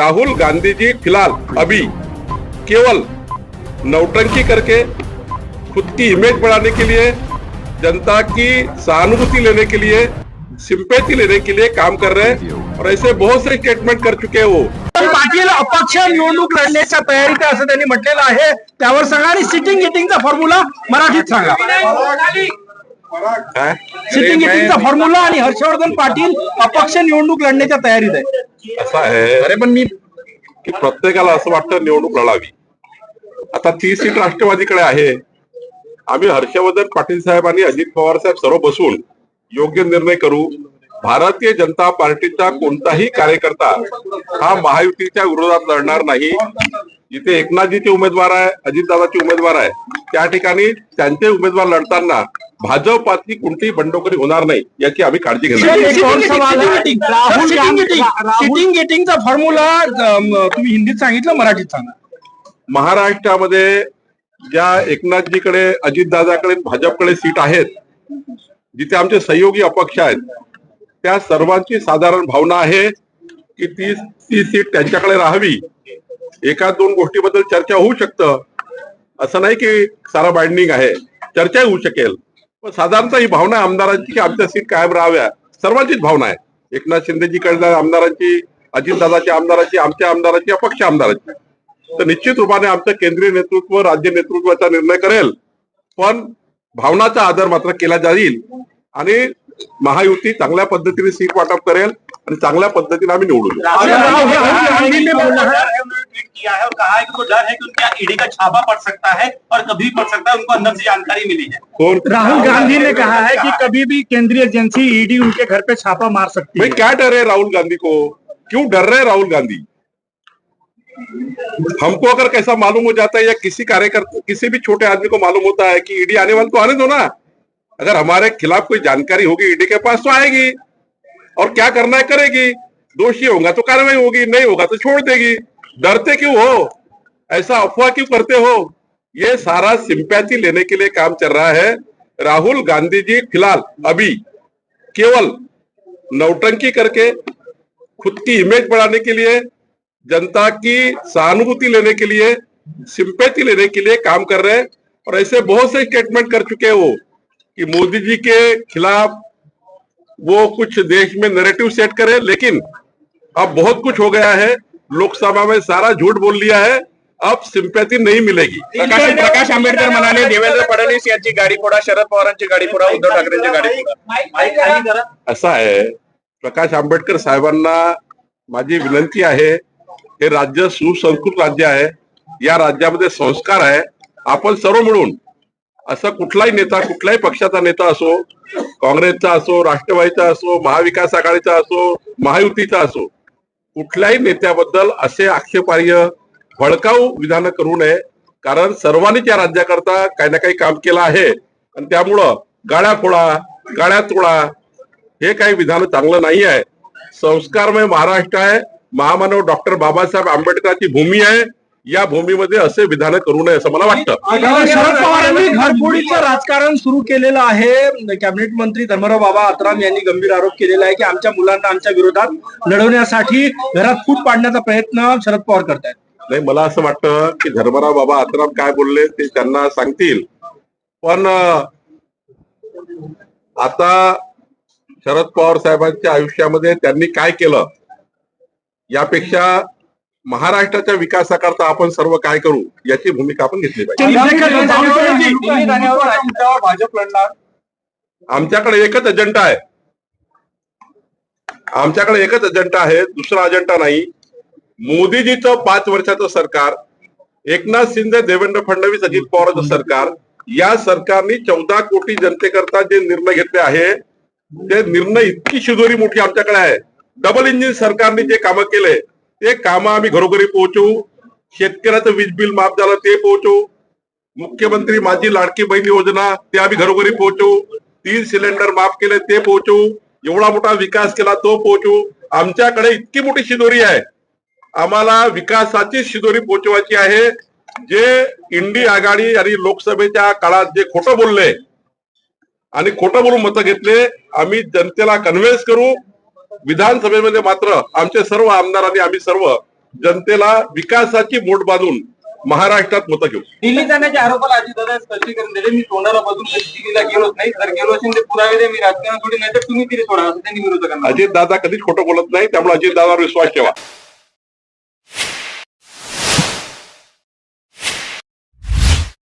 राहुल गांधी जी फिलहाल अभी केवल नौटंकी करके खुद की इमेज बढ़ाने के लिए जनता की सहानुभूति लेने के लिए सिंपैथी लेने के लिए काम कर रहे हैं और ऐसे बहुत से स्टेटमेंट कर चुके हैं वो। पाटील अपक्ष निवडणूक लढण्याच्या तयारीत असं त्यांनी म्हटलेलं आहे. त्यावर सांगा आणि सिटिंग गिटिंगचा फॉर्म्युला मराठीत सांगा. सिटिंग गेटिंगचा फॉर्म्युला आणि हर्षवर्धन पाटील अपक्ष निवडणूक लढण्याच्या तयारीत आहे असा आहे. अरे पण मी की प्रत्येकाला असं वाटतं निवडणूक लढावी. आता ती सीट राष्ट्रवादीकडे आहे. आम्ही हर्षवर्धन पाटील साहेब आणि अजित पवार साहेब सर्व बसून योग्य निर्णय करू. भारतीय जनता पार्टीचा कोणताही कार्यकर्ता हा महायुतीच्या विरोधात लढणार नाही. जिथे एकनाथजीचे उमेदवार आहे अजितदादाचे उमेदवार आहे. त्या ठिकाणी त्यांचे उमेदवार लढताना भाजपाची कोणतीही बंडखोरी होणार नाही याची आम्ही काळजी घेणार आहोत. Sitting getting Rahul Gandhi sitting गेटिंगचा formula तुम्ही हिंदीत सांगितलं मराठीत सांगा. महाराष्ट्रामध्ये ज्या एकनाथजीकडे अजितदादाकडे भाजपकडे सीट आहेत जिथे आमचे सहयोगी अपक्ष आहेत त्या सर्वांची साधारण भावना आहे की ती ती सीट त्यांच्याकडे राहावी. एका दोन गोष्टीबद्दल चर्चा होऊ शकतं. असं नाही की सारा बाइंडिंग आहे. चर्चा होऊ शकेल. साधारणतः ही भावना आमदारांची की आमच्या सीट कायम राहाव्या सर्वांचीच भावना आहे. एकनाथ शिंदेजीकडल्या आमदारांची अजितदादाच्या आमदाराची आमच्या आमदाराची अपक्ष आमदाराची. तर निश्चित रूपाने आमचं केंद्रीय नेतृत्व राज्य नेतृत्वाचा निर्णय करेल. पण भावनाचा आदर मात्र केला जाईल. आणि महायुती चांगल्या पद्धतीने सीट वाटप करेल आणि चांगल्या पद्धतीने आम्ही निवडून येऊ. राहुल गांधी ने बोला है ट्वीट किया है और कहा है कि उनको डर है कि उनके ईडी का छापा पड़ सकता है और कभी पड़ सकता है उनको अंदर से जानकारी मिली है। कोण राहुल गांधी ने कहा है कि कभी भी केंद्रीय एजेंसी ईडी उनके घर पे छापा मार सकती है। क्या डर है राहुल गांधी को? क्यों डर रहे हैं राहुल गांधी? हमको अगर कैसा मालूम हो जाता है या किसी कार्यकर्ता किसी भी छोटे आदमी को मालूम होता है कि ईडी आने वाले तो आने दो ना। अगर हमारे खिलाफ कोई जानकारी होगी ईडी के पास तो आएगी और क्या करना है करेगी। दोषी होगा तो कार्रवाई होगी नहीं होगा तो छोड़ देगी। डरते क्यों हो? ऐसा अफवाह क्यों करते हो? ये सारा सिंपैथी लेने के लिए काम चल रहा है। राहुल गांधी जी फ़िलहाल अभी केवल नौटंकी करके, खुद की इमेज बढ़ाने के लिए, जनता की सहानुभूति लेने के लिए सिंपैथी लेने के लिए काम कर रहे हैं। और ऐसे बहुत से स्टेटमेंट कर चुके हैं वो, कि मोदी जी के खिलाफ वो कुछ देश में नैरेटिव सेट करे। लेकिन अब बहुत कुछ हो गया है। लोकसभा में सारा झूठ बोल लिया है अब सिंपैथी नहीं मिलेगी। प्रकाश प्रकाश आंबेडकर म्हणाले देवेंद्र फडणवीस यांची गाडी फोडा शरद पवारांची गाडी फोडा उद्धव ठाकरेंची गाडी फोडा. माइक खाली करा असा आहे प्रकाश आंबेडकर साहेबांना माझी विनंती आहे हे राज्य सुसंस्कृत राज्य आहे या राज्यामध्ये संस्कार आहे आपण सर्व मिळून असं कुठलाही नेता कुठल्याही पक्षाचा नेता असो काँग्रेसचा असो राष्ट्रवादीचा असो महाविकास आघाडीचा असो महायुतीचा असो कुठल्याही नेत्याबद्दल असे आक्षेपार्ह भडकाऊ विधानं करू नये कारण सर्वांनीच या राज्याकरता काही ना काही काम केलं आहे. आणि त्यामुळं गाड्या फोडा गाड्या तोडा हे काही विधान चांगलं नाही आहे. संस्कारमय महाराष्ट्र आहे. महामानव डॉक्टर बाबासाहेब आंबेडकरांची भूमी आहे. या भूमीमध्ये असे विधान करू नये असं मला वाटतं. शरद पवारांनी घरफोडीचं राजकारण सुरू केलेलं आहे. कॅबिनेट मंत्री धर्मराव बाबा आत्राम यांनी गंभीर आरोप केलेला आहे की आमच्या मुलांना आमच्या विरोधात लढवण्यासाठी घरात फूट पाडण्याचा प्रयत्न शरद पवार करतायत. नाही मला असं वाटतं की धर्मराव बाबा आत्राम काय बोलले ते त्यांना सांगतील. पण आता शरद पवार साहेबांच्या आयुष्यामध्ये त्यांनी काय केलं? यापेक्षा महाराष्ट्राच्या विकासाकरता आपण सर्व काय करू याची भूमिका आपण घेतली पाहिजे. भाजप लढणार. आमच्याकडे एकच अजेंडा आहे. आमच्याकडे एकच अजेंडा आहे दुसरा अजेंडा नाही. मोदीजीचं पाच वर्षाचं सरकार एकनाथ शिंदे देवेंद्र फडणवीस अजित पवारांचं सरकार या सरकारने चौदा कोटी जनतेकरता जे निर्णय घेतले आहे ते निर्णय इतकी शिदोरी मोठी आमच्याकडे आहे. डबल इंजिन सरकारने जे कामं केले ते काम आम्ही घरोघरी पोहोचवू शेतकऱ्याचं वीज बिल माफ झालं ते पोहोचवू मुख्यमंत्री माझी लाडकी बहीण योजना ते आम्ही घरोघरी पोहोचवू तीन सिलेंडर माफ केले ते पोहोचवू एवढा मोठा विकास केला तो पोहोचवू आमच्याकडे इतकी मोठी शिदोरी आहे. आम्हाला विकासाची शिदोरी पोहोचवायची आहे. जे इंडी आघाडी आणि लोकसभेच्या काळात जे खोटं बोलले आणि खोटं बोलून मतं घेतले आम्ही जनतेला कन्व्हिन्स करू. विधानसभेमध्ये मात्र आमचे सर्व आमदारांनी आम्ही सर्व जनतेला विकासाची बोट बांधून महाराष्ट्रात मतं घेऊ. दिल्ली जाण्याच्या आरोपाला अजितदादा स्पष्टीकरण दिले. मी तोंडाला बदलून दिल्लीला गेलोच नाही. जर गेलो असेल ते पुरावे दे मी राजकारणात थोडी नाही तर तुम्ही तिथे सोडा. असं त्यांनी विरोधकांना अजित दादा कधीच खोटं बोलत नाही. त्यामुळे अजित दादावर विश्वास ठेवा.